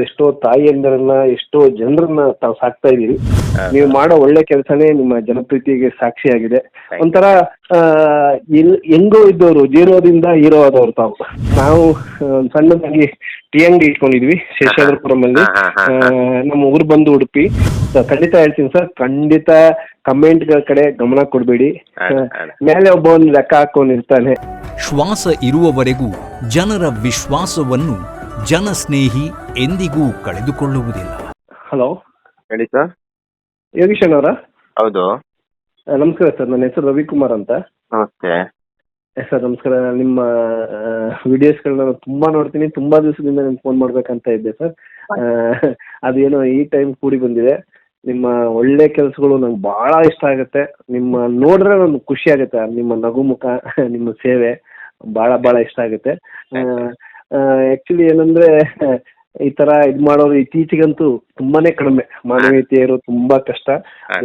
ಎಷ್ಟೋ ತಾಯಿಯಂದರನ್ನ ಎಷ್ಟೋ ಜನರನ್ನ ತಾವು ಸಾಕ್ತಾ ಇದೀರಿ. ನೀವು ಮಾಡೋ ಒಳ್ಳೆ ಕೆಲಸನೇ ನಿಮ್ಮ ಜನಪ್ರೀತಿಗೆ ಸಾಕ್ಷಿಯಾಗಿದೆ. ಒಂಥರ ಆ, ಎಲ್ ಹೆಂಗೋ ಇದ್ದವರು ಜೀರೋದಿಂದ ಹೀರೋ ಆದವ್ರು ತಾವು. ನಾವು ಸಣ್ಣದಾಗಿ ಟಿ ಅಂಗಡಿ ಇಟ್ಕೊಂಡಿದ್ವಿ ಶೇಷಾದ್ರಪುರಂ ಅಲ್ಲಿ ಹಾ, ಹಾ, ಹಾ, ಆ, ನಮ್ಮ ಊರು ಬಂದು ಉಡುಪಿ. ಖಂಡಿತ ಹೇಳ್ತೀನಿ ಸರ್ ಖಂಡಿತ ಕಮೆಂಟ್ಗಳ ಕಡೆ ಗಮನ ಕೊಡಬೇಡಿ. ಮೇಲೆ ಒಬ್ಬ ಒಂದು ಲೆಕ್ಕ ಹಾಕೊಂಡಿರ್ತಾನೆ ಶ್ವಾಸ ಇರುವವರೆಗೂ ಜನರ ವಿಶ್ವಾಸವನ್ನು ಜನಸ್ನೇಹಿ ಎಂದಿಗೂ ಕಳೆದುಕೊಳ್ಳುವುದಿಲ್ಲ. ಹಲೋ? ಹೇಳಿ ಸರ್. ಯೋಗೀಶನ್ ಅವರ? ಹೌದು. ನಮಸ್ಕಾರ ಸರ್ ನನ್ನ ಹೆಸರು ರವಿಕುಮಾರ್ ಅಂತ. ನಮಸ್ತೆ. ಸರ್ ನಮಸ್ಕಾರ. ನಿಮ್ಮ ವಿಡಿಯೋಸ್ಗಳನ್ನ ನಾನು ತುಂಬಾ ನೋಡ್ತೀನಿ. ತುಂಬಾ ದಿವಸದಿಂದ ನಿಮ್ಗೆ ಫೋನ್ ಮಾಡ್ಬೇಕಂತ ಇದ್ದೆ ಸರ್. ಅದೇನೋ ಈ ಟೈಮ್ ಕೂಡಿ ಬಂದಿದೆ. ನಿಮ್ಮ ಒಳ್ಳೆ ಕೆಲಸಗಳು ನಂಗೆ ಬಹಳ ಇಷ್ಟ ಆಗುತ್ತೆ. ನಿಮ್ಮ ನೋಡಿದ್ರೆ ನನ್ಗೆ ಖುಷಿ ಆಗುತ್ತೆ. ನಿಮ್ಮ ನಗು ಮುಖ ನಿಮ್ಮ ಸೇವೆ ಬಹಳ ಬಹಳ ಇಷ್ಟ ಆಗುತ್ತೆ. ಆಕ್ಚುಲಿ ಏನಂದ್ರೆ ಈ ತರ ಇದ್ ಮಾಡೋರು ಇತ್ತೀಚೆಗಂತೂ ತುಂಬಾನೇ ಕಡಿಮೆ. ಮಾನವೀಯತೆ ಇರೋದು ತುಂಬಾ ಕಷ್ಟ.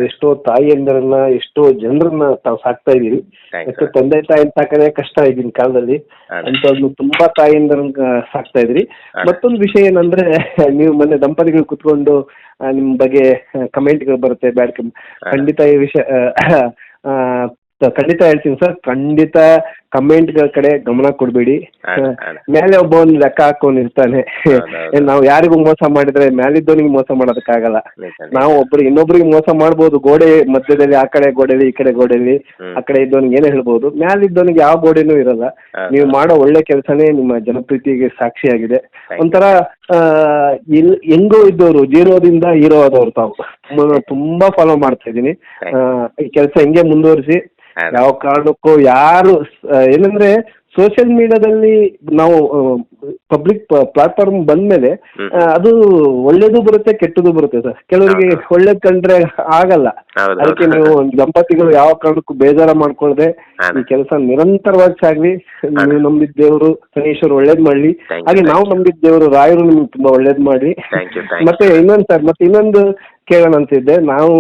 ಎಷ್ಟೋ ತಾಯಿಯಂದರನ್ನ ಎಷ್ಟೋ ಜನರನ್ನ ತಾವು ಸಾಕ್ತಾ ಇದೀವಿ ಎಷ್ಟೋ ತಂದೆ ತಾಯಿ ಸಾಕೋದೇ ಕಷ್ಟ ಈಗಿನ ಕಾಲದಲ್ಲಿ. ಅಂತ ಅಂತವ್ರನ್ನ ತುಂಬಾ ತಾಯಿಯಂದರನ್ನ ಸಾಕ್ತಾ ಇದ್ರಿ. ಮತ್ತೊಂದು ವಿಷಯ ಏನಂದ್ರೆ ನೀವು ಮೊನ್ನೆ ದಂಪತಿಗಳು ಕುತ್ಕೊಂಡು ನಿಮ್ ಬಗ್ಗೆ ಕಮೆಂಟ್ಗಳು ಬರುತ್ತೆ ಬ್ಯಾಡ್ ಕಮ್ ಖಂಡಿತ ಈ ವಿಷಯ ಖಂಡಿತ ಹೇಳ್ತೀನಿ ಸರ್ ಖಂಡಿತ ಕಮೆಂಟ್ಗಳ ಕಡೆ ಗಮನ ಕೊಡಬೇಡಿ. ಮೇಲೆ ಒಬ್ಬ ಒಂದು ಲೆಕ್ಕ ಹಾಕೊಂಡ್ ಇರ್ತಾನೆ ನಾವು ಯಾರಿಗೂ ಮೋಸ ಮಾಡಿದ್ರೆ ಮೇಲಿದ್ದವನಿಗೆ ಮೋಸ ಮಾಡೋದಕ್ಕಾಗಲ್ಲ. ನಾವು ಒಬ್ರು ಇನ್ನೊಬ್ರಿಗೆ ಮೋಸ ಮಾಡ್ಬೋದು ಗೋಡೆ ಮಧ್ಯದಲ್ಲಿ ಆ ಕಡೆ ಗೋಡೆಲಿ ಈ ಕಡೆ ಗೋಡೆಲಿ ಹ್ಮ್. ಆ ಕಡೆ ಇದ್ದವನಿಗೆ ಏನೇ ಹೇಳ್ಬೋದು ಮ್ಯಾಲಿದ್ದವನಿಗೆ ಯಾವ ಗೋಡೆನೂ ಇರಲ್ಲ. ನೀವು ಮಾಡೋ ಒಳ್ಳೆ ಕೆಲಸನೇ ನಿಮ್ಮ ಜನಪ್ರೀತಿಗೆ ಸಾಕ್ಷಿಯಾಗಿದೆ. ಒಂಥರ ಆ, ಎಲ್ ಹೆಂಗೋ ಇದ್ದವರು ಜೀರೋದಿಂದ ಹೀರೋ ಆದವ್ರು ತಾವು. ತುಂಬಾ- ತುಂಬಾ ಫಾಲೋ ಮಾಡ್ತಾ ಇದ್ದೀನಿ. ಆ, ಈ ಕೆಲಸ ಹೆಂಗೆ ಮುಂದುವರಿಸಿ ಯಾವ ಕಾರಣಕ್ಕೂ ಯಾರು ಏನಂದ್ರೆ ಸೋಷಿಯಲ್ ಮೀಡಿಯಾದಲ್ಲಿ ನಾವು ಪಬ್ಲಿಕ್ ಪ್ಲಾಟ್ಫಾರ್ಮ್ ಬಂದ್ಮೇಲೆ. ಅದು ಒಳ್ಳೇದು ಬರುತ್ತೆ ಕೆಟ್ಟದು ಬರುತ್ತೆ ಸರ್. ಕೆಲವರಿಗೆ. ಒಳ್ಳೇದ್ ಕಂಡ್ರೆ ಆಗಲ್ಲ. ಅದಕ್ಕೆ ನೀವು ಒಂದು ದಂಪತಿಗಳು ಯಾವ ಕಾರಣಕ್ಕೂ ಬೇಜಾರ ಮಾಡ್ಕೊಳ್ದೆ ಈ ಕೆಲಸ ನಿರಂತರವಾಗಿ ಸಾಗ್ಲಿ. ನೀವು ನಂಬಿದ ದೇವರು ಶನೀಶ್ವರ್ ಒಳ್ಳೇದ್ ಮಾಡ್ಲಿ. ಹಾಗೆ ನಾವು ನಂಬಿದ ದೇವರು ರಾಯರು ನಿಮ್ಗೆ ತುಂಬಾ ಒಳ್ಳೇದ್ ಮಾಡಿ. ಮತ್ತೆ ಇನ್ನೊಂದು ಸರ್ ಮತ್ತೆ ಇನ್ನೊಂದು ಕೇಳೋಣ ಅಂತಿದ್ದೆ ನಾವು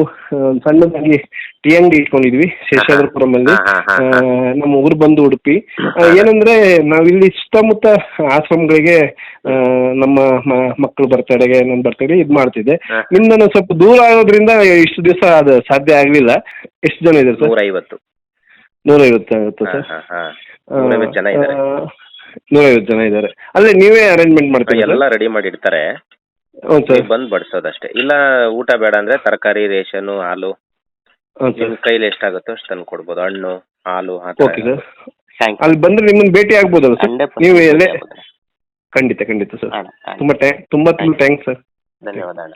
ಸಣ್ಣದಾಗಿ ಟಿ ಅಂಗಡಿ ಇಟ್ಕೊಂಡಿದ್ವಿ ಶೇಷಾದ್ರಪುರಂ ಅಲ್ಲಿ ಹಾ, ಹಾ, ಹಾ, ಆ, ನಮ್ಮ ಊರು ಬಂದು ಉಡುಪಿ. ಏನಂದ್ರೆ ನಾವಿಲ್ಲಿ ಸುತ್ತಮುತ್ತ ಆಶ್ರಮಗಳಿಗೆ ನಮ್ಮ ಮಕ್ಕಳು ಬರ್ತಡೆಗೆ ನನ್ನ ಬರ್ತಡೆಗೆ ಇದ್ ಮಾಡ್ತಿದ್ದೆ. ನಿಮ್ದ ನಾನು ಸ್ವಲ್ಪ ದೂರ ಆಗೋದ್ರಿಂದ ಇಷ್ಟು ದಿವಸ ಅದು ಸಾಧ್ಯ ಆಗ್ಲಿಲ್ಲ. ಎಷ್ಟು ಜನ ಇದ್ದಾರೆ ಸರ್? ನೂರೈವತ್ತು. ನೂರೈವತ್ತು ಆಗುತ್ತೆ ಸರ್. ನೂರೈವತ್ತು ಜನ ಇದ್ದಾರೆ. ನೂರೈವತ್ತು ಜನ ಇದ್ದಾರೆ. ಅಲ್ಲೇ ನೀವೇ ಅರೇಂಜ್ಮೆಂಟ್ ಮಾಡ್ತೀವಿ ಎಲ್ಲ ರೆಡಿ ಮಾಡಿ ಇಡ್ತಾರೆ ಹ್ಞೂ ಸರ್. ಅಷ್ಟೇ ಬಂದು ಬಡಿಸೋದಷ್ಟೇ. ಇಲ್ಲ ಊಟ ಬೇಡ ಅಂದ್ರೆ ತರಕಾರಿ ರೇಷನ್ ಹಾಲು. ಹ್ಞೂ ನಿಮ್ ಸರ್ ಕೈಲಿ ಎಷ್ಟಾಗುತ್ತೋ ಅಷ್ಟು ತಂದು ಕೊಡ್ಬೋದು. ಹಣ್ಣು ಹಾಲು ಆ ಥರ ಓಕೆ ಸರ್. ಥ್ಯಾಂಕ್ ಅಲ್ಲಿ ಬಂದ್ರೆ ನಿಮ್ಮನ್ನ ಭೇಟಿ ಆಗ್ಬೋದಲ್ಲ ಸರ್? ನೀವು ಎಲ್ಲೇ ಖಂಡಿತ ಖಂಡಿತ ಸರ್. ಅಣ್ಣ, ಅಣ್ಣ. ತುಂಬಾ ತುಂಬಾ ತುಂಬಾ ಥ್ಯಾಂಕ್ಸ್ ಸರ್. ಧನ್ಯವಾದ ಅಣ್ಣ.